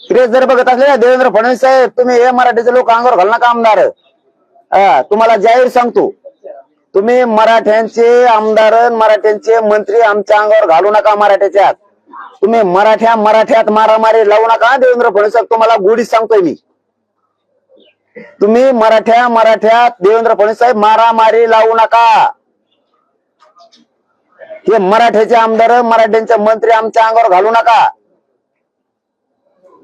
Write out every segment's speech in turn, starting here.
Press जर बघत असले ना, देवेंद्र फडणवीस साहेब तुम्ही हे मराठीचे लोक अंगावर घालू कामदार आमदार. तुम्हाला जाहीर सांगतो. तुम्ही मराठ्यांचे आमदार मराठ्यांचे मंत्री आमच्या अंगावर घालू नका मराठ्याच्या तुम्ही मराठ्या मराठ्यात मारामारी लावू नका देवेंद्र फडणवीस साहेब तुम्हाला गोडीत सांगतोय मी. तुम्ही मराठ्या मराठ्यात देवेंद्र फडणवीस साहेब मारामारी लावू नका. हे मराठ्याचे आमदार मराठ्यांचे मंत्री आमच्या अंगावर घालू नका.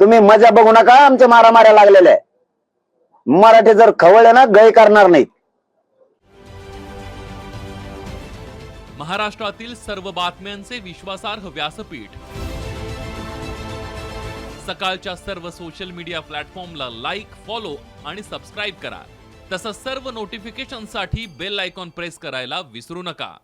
तुम्ही मजा बघू नका आमच्या मारामाऱ्या लागलेल्या आहे. मराठे जर खवळले ना गय करणार नाहीत. महाराष्ट्रातील सर्व बातम्यांचे विश्वासार्ह व्यासपीठ. सकाळच्या सर्व सोशल मीडिया प्लॅटफॉर्मला लाईक फॉलो आणि सबस्क्राईब करा. तसंच सर्व नोटिफिकेशनसाठी बेल आयकॉन प्रेस करायला विसरू नका.